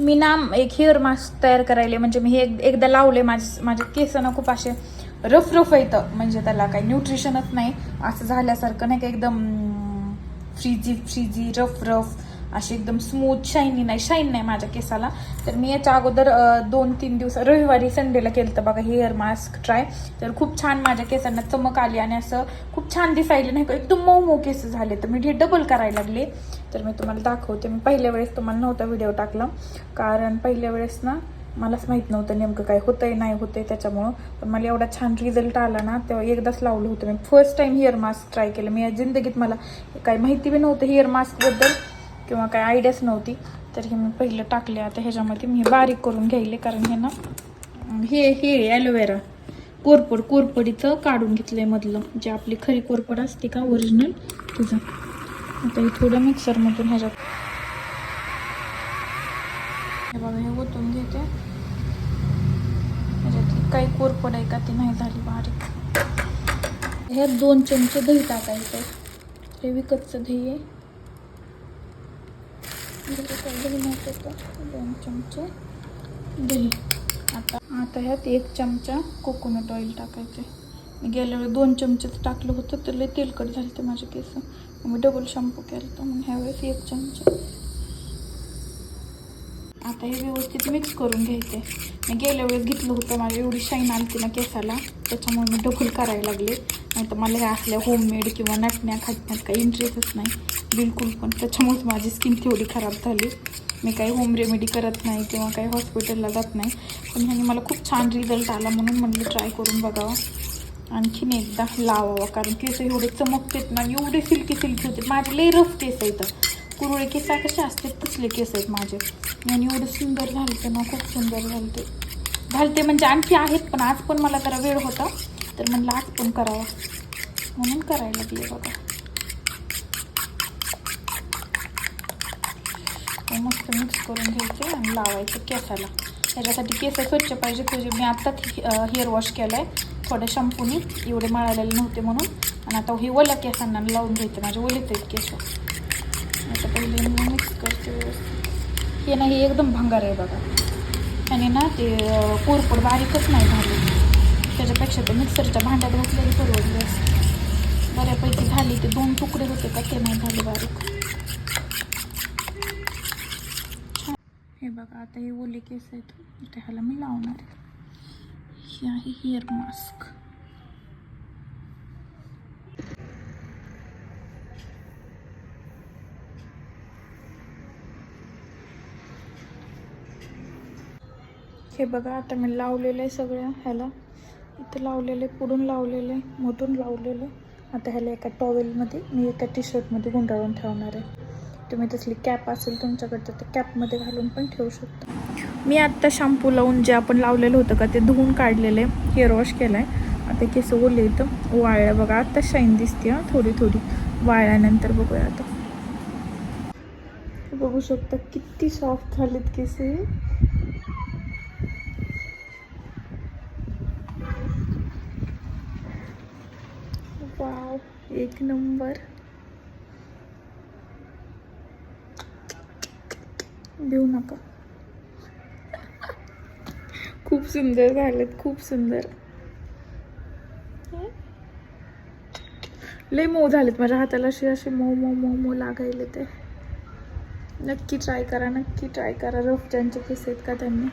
मी ना एक hair mask तयार करायले म्हणजे मी हे एक- एकदा लावले माझे माझे केसांना खूप असे रफ रफ येतं म्हणजे त्याला काही न्यूट्रिशनच नाही. असं झाल्यासारखं नाही का एकदम फ्रीजी फ्रीजी रफ रफ अशी एकदम स्मूथ शायनी नाही शाईन नाही माझ्या केसाला. तर मी याच्या अगोदर दोन तीन दिवस रविवारी संडेला केलं तर बघा हेअर मास्क ट्राय. तर खूप छान माझ्या केसांना चमक आली आणि असं खूप छान दिसायले नाही का? एकदम मऊ मऊ केस झाले तर मी हे डबल करायला लागले. तर मी तुम्हाला दाखवते. मी पहिल्या वेळेस तुम्हाला नव्हता व्हिडिओ टाकला. कारण पहिल्या वेळेस ना मलाच माहीत नव्हतं नेमकं काय होतंय नाही होतंय त्याच्यामुळं. पण मला एवढा छान रिझल्ट आला ना तेव्हा एकदाच लावलं होतं. मी first time hair mask try केलं. मी या जिंदगीत मला काही माहिती बी नव्हतं हेअर मास्कबद्दल किंवा काय आयडियाच नव्हती. तर हे मी पहिलं टाकले. आता ह्याच्यामध्ये मी हे बारीक करून घ्यायले. कारण हे ना हे हे ॲलोवेरा कोरपड कोरपडीचं काढून घेतलं आहे मधलं. जे आपली खरी कोरपड असते का ओरिजिनल तुझं. आता हे थोडं मिक्सरमधून ह्याच्यात. हे बघा हे ओतून घेते. ह्याच्यात काही कोरपड आहे का ती नाही झाली बारीक. ह्यात दोन चमचे दही टाकायचं हे विकतचं दही आहे. दही नव्हतं तर दोन चमचे दही. आता. आता ह्यात एक चमचा कोकोनट ऑइल टाकायचे. मी गेल्या वेळी दोन चमचेच टाकलं होतं तर लय तेलकट झालं ते माझे केस. मग मी डबल शॅम्पू केलं तर मग ह्यावेळेस एक चमचा. आता हे व्यवस्थित मिक्स करून घ्यायचे मी गेल्या वेळेस घेतलं होतं माझी एवढी शाईन आलती ना केसाला त्याच्यामुळे मी डबल करायला लागले. नाही तर मला ह्या असल्या होममेड किंवा नटण्या खाटण्यात काही इंटरेस्टच नाही. बिलकुल पण त्याच्यामुळेच माझी स्किन तेवढी खराब झाली. मी काही होम रेमेडी करत नाही किंवा काही हॉस्पिटलला जात नाही. पण ह्याने मला खूप छान रिझल्ट आला म्हणून म्हटलं ट्राय करून बघावं. आणखीन एकदा लावावा कारण केस एवढे चमकतेत ना एवढे सिल्की सिल्की होते. माझे लई रफ केस आहेत. कुरळे केस कसे असते तसले केस आहेत माझे? आणि एवढं सुंदर झालते ना खूप सुंदर झालते घालते म्हणजे आणखी आहेत पण आज पण मला जरा वेळ होता. तर म्हणलं आज पण करावा. म्हणून करायला लागले बघा मस्त मिक्स करून घ्यायचे आणि लावायचे केसाला. त्याच्यासाठी केस स्वच्छ पाहिजे तुझे मी आत्ताच हेअर वॉश केलं आहे थोड्या शॅम्पूनी एवढे मळालेले नव्हते म्हणून. आणि आता हे ओल्या केसांना लावून घ्यायचे. माझे ओलेच आहेत केस. आता पहिले मी मिक्स करते व्यवस्थित हे ना हे एकदम भंगार आहे बघा. आणि ना ते कोरपूड बारीकच नाही झाली. त्याच्यापेक्षा ते मिक्सरच्या भांड्यात घातलेली परवडली असते. बऱ्यापैकी झाली ते दोन तुकडे होते का ते नाही झाले बारीक. हे बघा आता हे ओले केस आहेत. ह्याला मी लावणार आहे. हे आहे हेअर मास्क. हे बघा आता मी लावलेलं आहे सगळ्या ह्याला. इथं लावलेले पुढून लावलेले मधून लावलेले आता ह्याला एका टॉवेलमध्ये मी एका टी शर्टमध्ये गुंडाळून ठेवणार आहे. तुम्ही तसली कॅप असेल तुमच्याकडचं तर कॅपमध्ये घालून पण ठेवू शकता. मी आत्ता शॅम्पू लावून जे आपण लावलेलं होतं का ते धुवून काढलेलं आहे. हेअर वॉश केलं आहे आता केस ओले इथं वाळल्या बघा आत्ता शाईन दिसते हां थोडी थोडी. वाळल्यानंतर बघूया आता. बघू शकता किती सॉफ्ट झालेत केस वाव. एक नंबर. देऊ नका. खूप सुंदर झालेत खूप सुंदर. लय मऊ झालेत माझ्या हाताला असे असे मऊ मऊ मऊ मऊ लागायले ते. नक्की ट्राय करा नक्की ट्राय करा. रफ ज्यांचे केस आहेत का त्यांनी?